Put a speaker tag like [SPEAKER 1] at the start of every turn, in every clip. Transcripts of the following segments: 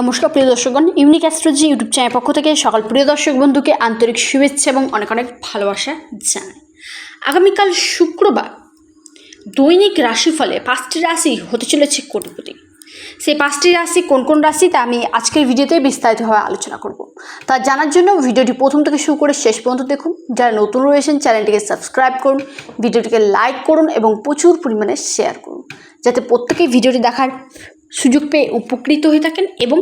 [SPEAKER 1] নমস্কার, প্রিয় দর্শকগণ। ইউনিক অ্যাস্ট্রোলজি ইউটিউব চ্যানেল পক্ষ থেকে সকল প্রিয় দর্শক বন্ধুকে আন্তরিক শুভেচ্ছা এবং অনেক অনেক ভালোবাসা জানাই। আগামীকাল শুক্রবার দৈনিক রাশিফলে পাঁচটি রাশি হতে চলেছে কোটিপতি। সেই পাঁচটি রাশি কোন কোন রাশি তা আমি আজকের ভিডিওতে বিস্তারিতভাবে আলোচনা করব। তা জানার জন্য ভিডিওটি প্রথম থেকে শুরু করে শেষ পর্যন্ত দেখুন। যারা নতুন রয়েছেন, চ্যানেলটিকে সাবস্ক্রাইব করুন, ভিডিওটিকে লাইক করুন এবং প্রচুর পরিমাণে শেয়ার করুন। যাতে প্রত্যেকেই ভিডিওটি দেখার সুযোগ পেয়ে উপকৃত হয়ে থাকেন এবং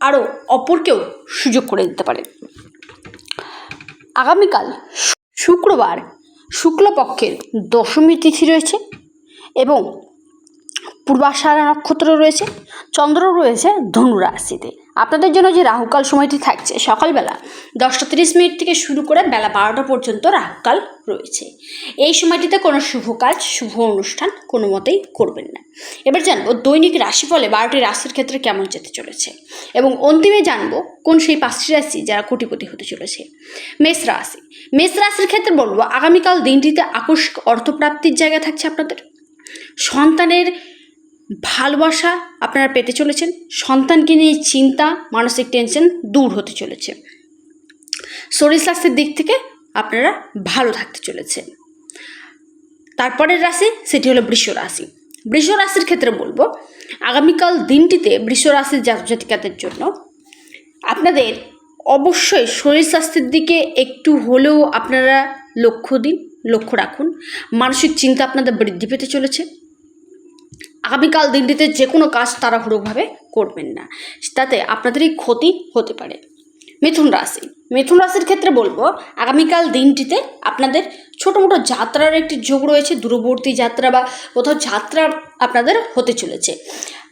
[SPEAKER 1] আরও অপরকেও সুযোগ করে দিতে পারেন। আগামীকাল শুক্রবার শুক্লপক্ষের দশমী তিথি রয়েছে এবং পূর্বাষাঢ়া নক্ষত্র রয়েছে, চন্দ্র রয়েছে ধনু রাশিতে আপনাদের জন্য যে রাহুকাল সময়টি থাকছে, সকালবেলা দশটা তিরিশ মিনিট থেকে শুরু করে বেলা বারোটা পর্যন্ত রাহুকাল রয়েছে। এই সময়টিতে কোনো শুভ কাজ, শুভ অনুষ্ঠান কোনো মতেই করবেন না। এবার জানব দৈনিক রাশিফলে বারোটি রাশির ক্ষেত্রে কেমন যেতে চলেছে এবং অন্তিমে জানব কোন সেই পাঁচটি রাশি যারা কোটিপতি হতে চলেছে। মেষ রাশি। মেষ রাশির ক্ষেত্রে বলব, আগামীকাল দিনটিতে আকস্মিক অর্থপ্রাপ্তির জায়গা থাকছে আপনাদের। সন্তানের ভালোবাসা আপনারা পেতে চলেছেন, সন্তানকে নিয়ে চিন্তা, মানসিক টেনশন দূর হতে চলেছে। শরীর স্বাস্থ্যের দিক থেকে আপনারা ভালো থাকতে চলেছেন। তারপরের রাশি সেটি হলো বৃষ রাশি। বৃষ রাশির ক্ষেত্রে বলব, আগামীকাল দিনটিতে বৃষ রাশির জাতক জাতিকাদের জন্য আপনাদের অবশ্যই শরীর স্বাস্থ্যের দিকে একটু হলেও আপনারা লক্ষ্য দিন, লক্ষ্য রাখুন। মানসিক চিন্তা আপনাদের বৃদ্ধি পেতে চলেছে। আগামীকাল দিনটিতে যে কোনো কাজ তাড়াহুড়োভাবে করবেন না। তাতে আপনাদেরই ক্ষতি হতে পারে। মিথুন রাশি। মিথুন রাশির ক্ষেত্রে বলব, আগামীকাল দিনটিতে আপনাদের ছোটো মোটো যাত্রার একটি যোগ রয়েছে, দূরবর্তী যাত্রা বা কোথাও যাত্রা আপনাদের হতে চলেছে।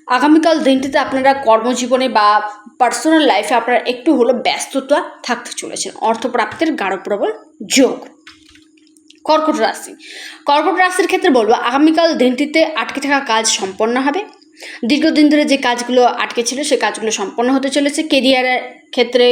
[SPEAKER 1] আগামীকাল দিনটিতে আপনারা কর্মজীবনে বা পার্সোনাল লাইফে আপনারা একটু হলো ব্যস্ততা থাকতে চলেছেন। অর্থপ্রাপ্তির গাঢ় প্রবল যোগ। কর্কট রাশি। কর্কট রাশির ক্ষেত্রে বলব, আগামীকাল দিনটিতে আটকে থাকা কাজ সম্পন্ন হবে। দীর্ঘদিন ধরে যে কাজগুলো আটকে ছিল সেই কাজগুলো সম্পন্ন হতে চলেছে। কেরিয়ারের ক্ষেত্রে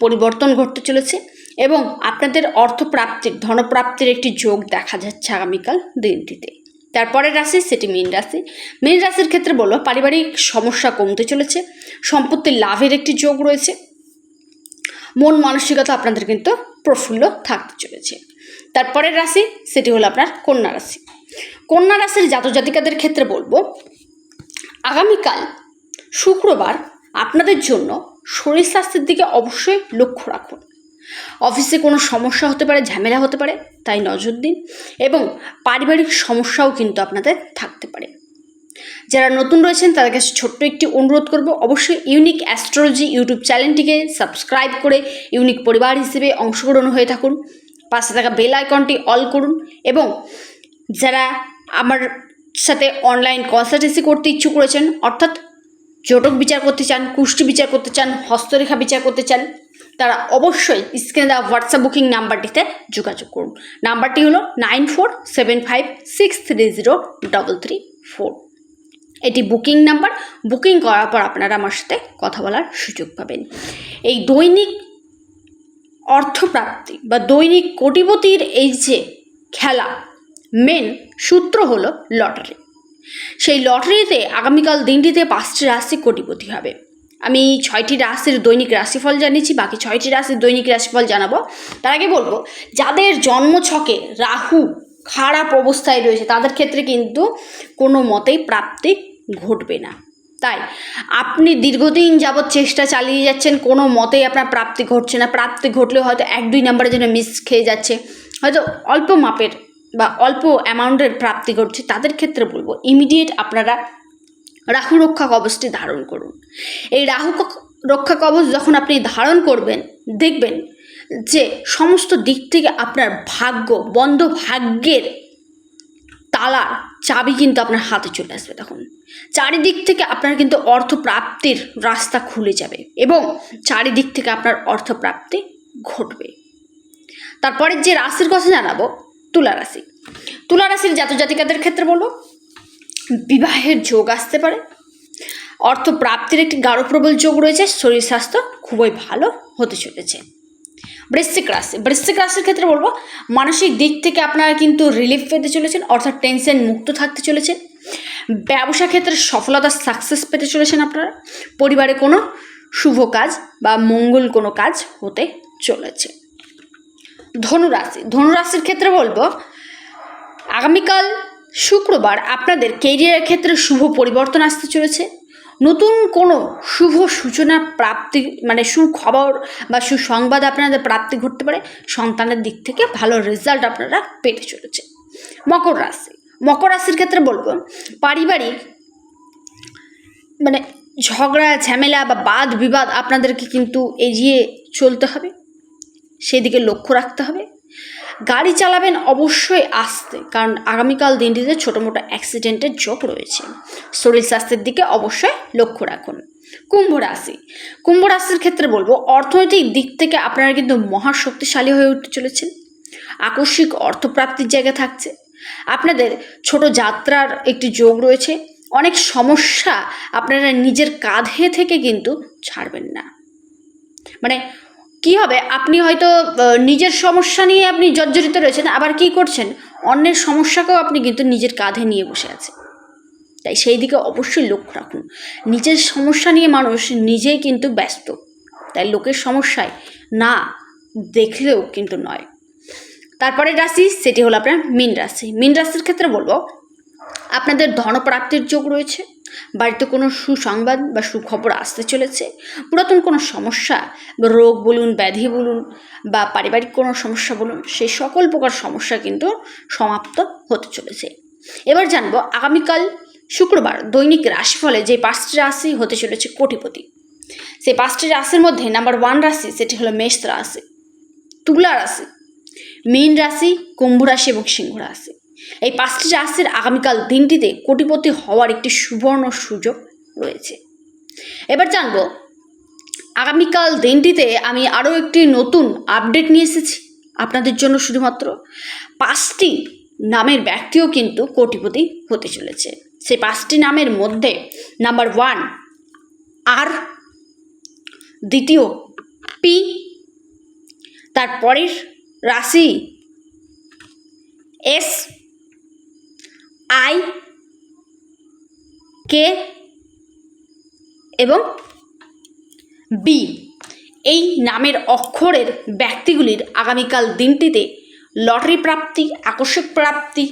[SPEAKER 1] পরিবর্তন ঘটতে চলেছে এবং আপনাদের অর্থপ্রাপ্তির, ধনপ্রাপ্তির একটি যোগ দেখা যাচ্ছে আগামীকাল দিনটিতে। তারপরের রাশি সেটি মীন রাশি। মীন রাশির ক্ষেত্রে বলব, পারিবারিক সমস্যা কমতে চলেছে, সম্পত্তির লাভের একটি যোগ রয়েছে। মন মানসিকতা আপনাদের কিন্তু প্রফুল্ল থাকতে চলেছে। তারপরের রাশি, সেটি হলো আপনার কন্যা রাশি। কন্যা রাশির জাতক জাতিকাদের ক্ষেত্রে বলব, আগামীকাল শুক্রবার আপনাদের জন্য শরীর স্বাস্থ্যের দিকে অবশ্যই লক্ষ্য রাখুন। অফিসে কোনো সমস্যা হতে পারে, ঝামেলা হতে পারে, তাই নজর দিন এবং পারিবারিক সমস্যাও কিন্তু আপনাদের থাকতে পারে। যারা নতুন রয়েছেন, তাদের কাছে ছোট্ট একটি অনুরোধ করব, অবশ্যই ইউনিক অ্যাস্ট্রোলজি ইউটিউব চ্যানেলটিকে সাবস্ক্রাইব করে ইউনিক পরিবার হিসেবে অংশগ্রহণ হয়ে থাকুন। পাশে থাকা বেল আইকনটি অল করুন এবং যারা আমার সাথে অনলাইন কনসালটেন্সি করতে ইচ্ছুক রয়েছেন, অর্থাৎ জটক বিচার করতে চান, কুষ্টি বিচার করতে চান, হস্তরেখা বিচার করতে চান, তারা অবশ্যই স্ক্রিনে দেওয়া হোয়াটসঅ্যাপ বুকিং নাম্বারটিতে যোগাযোগ করুন। নাম্বারটি হলো nine four seven five six three zero double three four এটি বুকিং নাম্বার বুকিং করার পর আপনারা আমার সাথে কথা বলার সুযোগ পাবেন। এই দৈনিক অর্থপ্রাপ্তি বা দৈনিক কোটিপতির এই যে খেলা মেন সূত্র হলো লটারি। সেই লটারিতে আগামীকাল দিনটিতে পাঁচটি রাশি কোটিপতি হবে। আমি ছয়টি রাশির দৈনিক রাশিফল জানিয়েছি, বাকি ছয়টি রাশির দৈনিক রাশিফল জানাব। তার আগে বলব, যাদের জন্মছকে রাহু খারাপ অবস্থায় রয়েছে, তাদের ক্ষেত্রে কিন্তু কোনো মতেই প্রাপ্তি ঘটবে না। তাই আপনি দীর্ঘদিন যাবৎ চেষ্টা চালিয়ে যাচ্ছেন, কোনো মতেই আপনার প্রাপ্তি ঘটছে না। প্রাপ্তি ঘটলেও হয়তো এক দুই নাম্বারের জন্য মিস খেয়ে যাচ্ছে। হয়তো অল্প মাপের বা অল্প অ্যামাউন্টের প্রাপ্তি ঘটছে, তাদের ক্ষেত্রে বলব ইমিডিয়েট আপনারা রাহু রক্ষা কবচটি ধারণ করুন। এই রাহু রক্ষা কবচ যখন আপনি ধারণ করবেন, দেখবেন যে সমস্ত দিক থেকে আপনার ভাগ্য, বন্ধ ভাগ্যের তালার চাবি কিন্তু আপনার হাতে চলে আসবে তখন। চারিদিক থেকে আপনার কিন্তু অর্থ প্রাপ্তির রাস্তা খুলে যাবে এবং চারিদিক থেকে আপনার অর্থ প্রাপ্তি ঘটবে। তারপরে যে রাশির কথা জানাব, তুলা রাশি। তুলা রাশির জাতক জাতিকাদের ক্ষেত্রে বলব বিবাহের যোগ আসতে পারে। অর্থ প্রাপ্তির একটি গাঢ় প্রবল যোগ রয়েছে, শরীর স্বাস্থ্য খুবই ভালো হতে চলেছে। বৃশ্চিক রাশি বৃশ্চিক রাশির ক্ষেত্রে বলব, মানসিক দিক থেকে আপনারা কিন্তু রিলিফ পেতে চলেছেন, অর্থাৎ টেনশন মুক্ত থাকতে চলেছেন। ব্যবসা ক্ষেত্রে সফলতা সাকসেস পেতে চলেছেন আপনারা। পরিবারে কোনো শুভ কাজ বা মঙ্গল কোনো কাজ হতে চলেছে। ধনুরাশি। ধনুরাশির ক্ষেত্রে বলব, আগামীকাল শুক্রবার আপনাদের কেরিয়ারের ক্ষেত্রে শুভ পরিবর্তন আসতে চলেছে। নতুন কোনো শুভ সূচনা, প্রাপ্তি মানে সুখবর বা সুসংবাদ আপনাদের প্রাপ্তি ঘটতে পারে, সন্তানের দিক থেকে ভালো রেজাল্ট আপনারা পেতে চলেছে মকর রাশি। মকর রাশির ক্ষেত্রে বলব, পারিবারিক মানে ঝগড়া, ঝামেলা বা বাদ বিবাদ আপনাদেরকে কিন্তু এড়িয়ে চলতে হবে। সেদিকে লক্ষ্য রাখতে হবে। গাড়ি চালাবেন অবশ্যই আসতে, কারণ আগামীকাল দিনটিতে ছোটো মোটো অ্যাক্সিডেন্টের যোগ রয়েছে। শরীর স্বাস্থ্যের দিকে অবশ্যই লক্ষ্য রাখুন। কুম্ভ রাশি। কুম্ভ রাশির ক্ষেত্রে বলব, অর্থনৈতিক দিক থেকে আপনারা কিন্তু মহা শক্তিশালী হয়ে উঠতে চলেছেন। আকস্মিক অর্থপ্রাপ্তির জায়গা থাকছে। আপনাদের ছোট যাত্রার একটি যোগ রয়েছে। অনেক সমস্যা আপনারা নিজের কাঁধে থেকে কিন্তু ছাড়বেন না। মানে কি হবে? আপনি হয়তো নিজের সমস্যা নিয়ে আপনি জর্জরিত রয়েছেন, আবার কি করছেন? অন্যের সমস্যাকেও আপনি কিন্তু নিজের কাঁধে নিয়ে বসে আছেন। তাই সেই দিকে অবশ্যই লক্ষ্য রাখুন। নিজের সমস্যা নিয়ে মানুষ নিজেই কিন্তু ব্যস্ত। তাই লোকের সমস্যায় না দেখলেও কিন্তু নয়। তারপরে রাশি, সেটি হলো আপনার মীন রাশি। মীন রাশির ক্ষেত্রে বলব, আপনাদের ধনপ্রাপ্তির যোগ রয়েছে। বাড়িতে কোনো সুসংবাদ বা সুখবর আসতে চলেছে? পুরাতন কোনো সমস্যা? রোগ বলুন, ব্যাধি বলুন বা পারিবারিক কোনো সমস্যা বলুন, সেই সকল প্রকার সমস্যা কিন্তু সমাপ্ত হতে চলেছে। এবার জানব আগামীকাল শুক্রবার দৈনিক রাশিফলে যে পাঁচটি রাশি হতে চলেছে কোটিপতি। সেই পাঁচটি রাশির মধ্যে নাম্বার ওয়ান রাশি, সেটি হলো মেষ রাশি, তুলা রাশি, মীন রাশি, কুম্ভ রাশি এবং সিংহ রাশি। এই পাঁচটি রাশির আগামীকাল দিনটিতে কোটিপতি হওয়ার একটি সুবর্ণ সুযোগ রয়েছে। এবার জানব, আগামীকাল দিনটিতে আমি আরও একটি নতুন আপডেট নিয়ে এসেছি আপনাদের জন্য শুধুমাত্র। পাঁচটি নামের ব্যক্তিও কিন্তু কোটিপতি হতে চলেছে। সেই পাঁচটি নামের মধ্যে নাম্বার ওয়ান আর, দ্বিতীয় পি তারপরের রাশি এস আই, কে এবং বি। এই নামের অক্ষরের ব্যক্তিগুলির আগামীকাল দিনটিতে লটারি প্রাপ্তি, আকস্মিক প্রাপ্তি,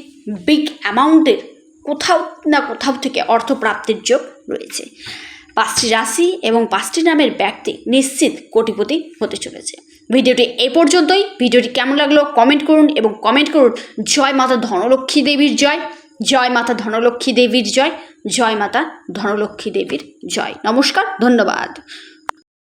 [SPEAKER 1] বিগ অ্যামাউন্টের কোথাও না কোথাও থেকে অর্থ প্রাপ্তির যোগ রয়েছে। পাঁচটি রাশি এবং পাঁচটি নামের ব্যক্তি নিশ্চিত কোটিপতি হতে চলেছে। ভিডিওটি এ পর্যন্তই। ভিডিওটি কেমন লাগল? কমেন্ট করুন এবং কমেন্ট করুন। জয় মাতা ধনলক্ষ্মী দেবীর জয়। জয় মাতা ধনলক্ষ্মী দেবীর জয় জয় মাতা ধনলক্ষ্মী দেবীর জয়। নমস্কার ধন্যবাদ।